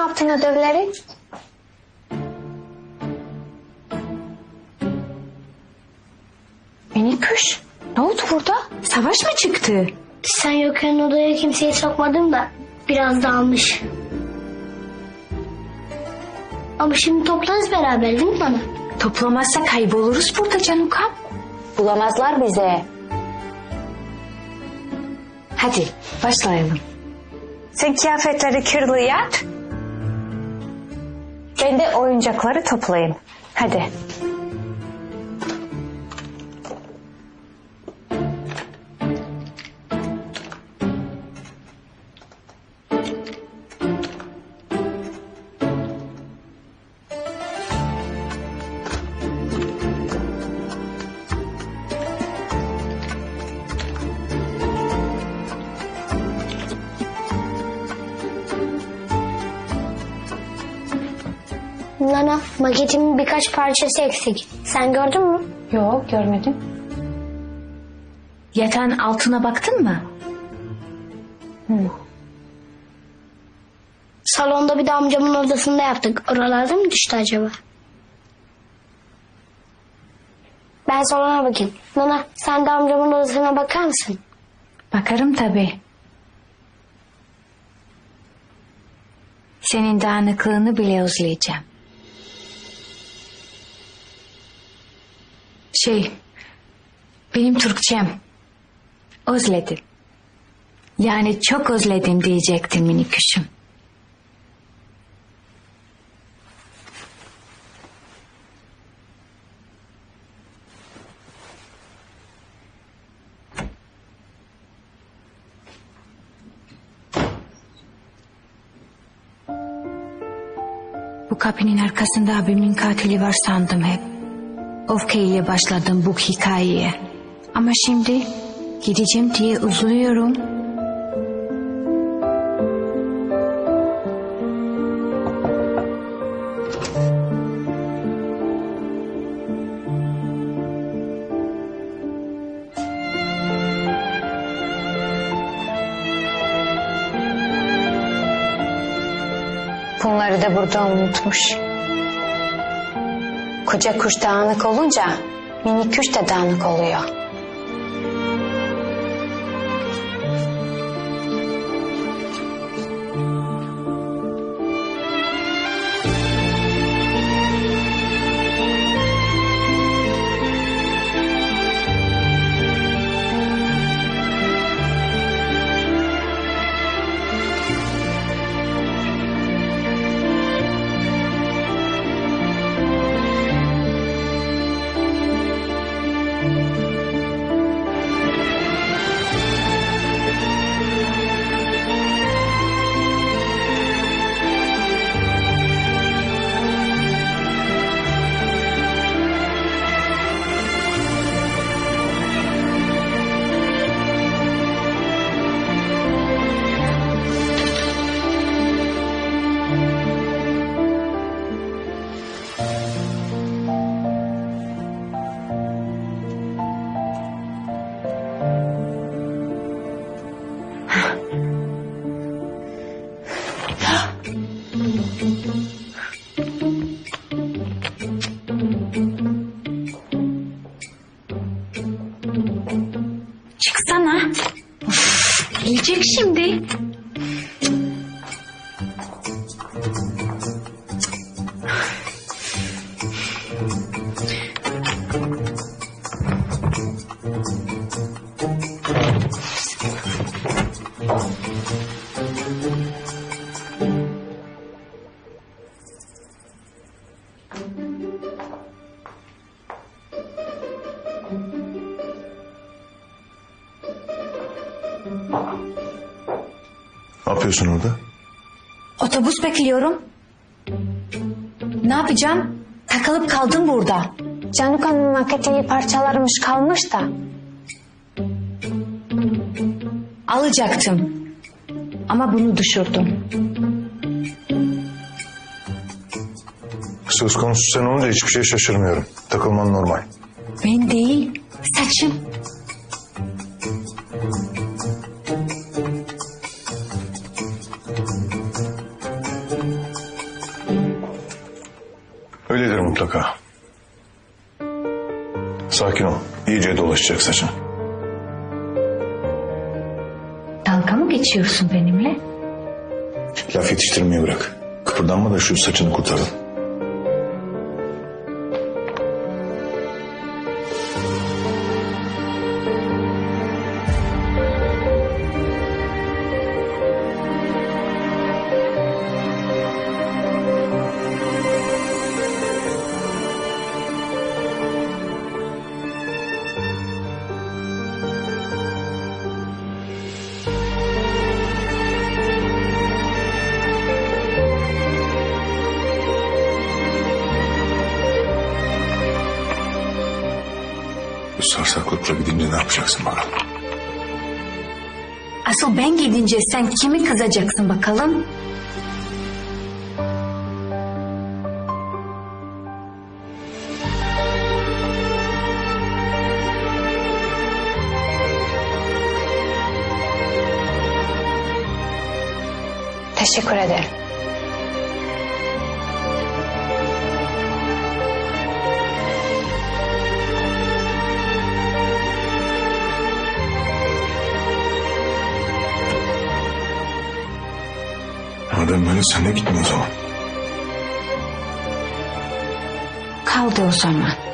yaptın ödevleri? Minik kuş. Ne oldu burada? Savaş mı çıktı? Sen yokken odaya kimseyi sokmadım da biraz dağılmış. Ama şimdi toplarız beraber değil mi bana? Toplamazsa kayboluruz burada Canukam. Bulamazlar bize. Hadi başlayalım. Sen kıyafetleri kirli yap. Ben de oyuncakları toplayayım. Hadi. Nana maketimin birkaç parçası eksik. Sen gördün mü? Yok görmedim. Yatağın altına baktın mı? Salonda bir de amcamın odasında yaptık. Oralarda mı düştü acaba? Ben salona bakayım. Nana sen de amcamın odasına bakar mısın? Bakarım tabii. Senin dağınıklığını bile özleyeceğim. Şey, benim Türkçem. Özledim. Yani çok özledim diyecektim minik kuşum. Bu kapının arkasında abimin katili var sandım hep. Öfkeyle başladım bu hikayeye. Ama şimdi gideceğim diye üzülüyorum. Bunları da burada unutmuş. Koca kuş dağınık olunca minik kuş da dağınık oluyor. Ne yapıyorsun orada? Otobüs bekliyorum. Ne yapacağım? Takılıp kaldım burada. Canuka'nın maketeli parçalarmış kalmış da. Alacaktım. Ama bunu düşürdüm. Söz konusu sen olunca hiçbir şey şaşırmıyorum. Takılman normal. Ben değil, saçım. Mutlaka. Sakin ol. İyice dolaşacak saçın. Dalga mı geçiyorsun benimle? Laf yetiştirmeyi bırak. Kıpırdanma da şu saçını kurtaralım. Bu sarsaklıkla gidince ne yapacaksın bakalım? Asıl ben gidince sen kimi kızacaksın bakalım? Teşekkür ederim. Madem sen de gitme o zaman. Kaldı o zaman.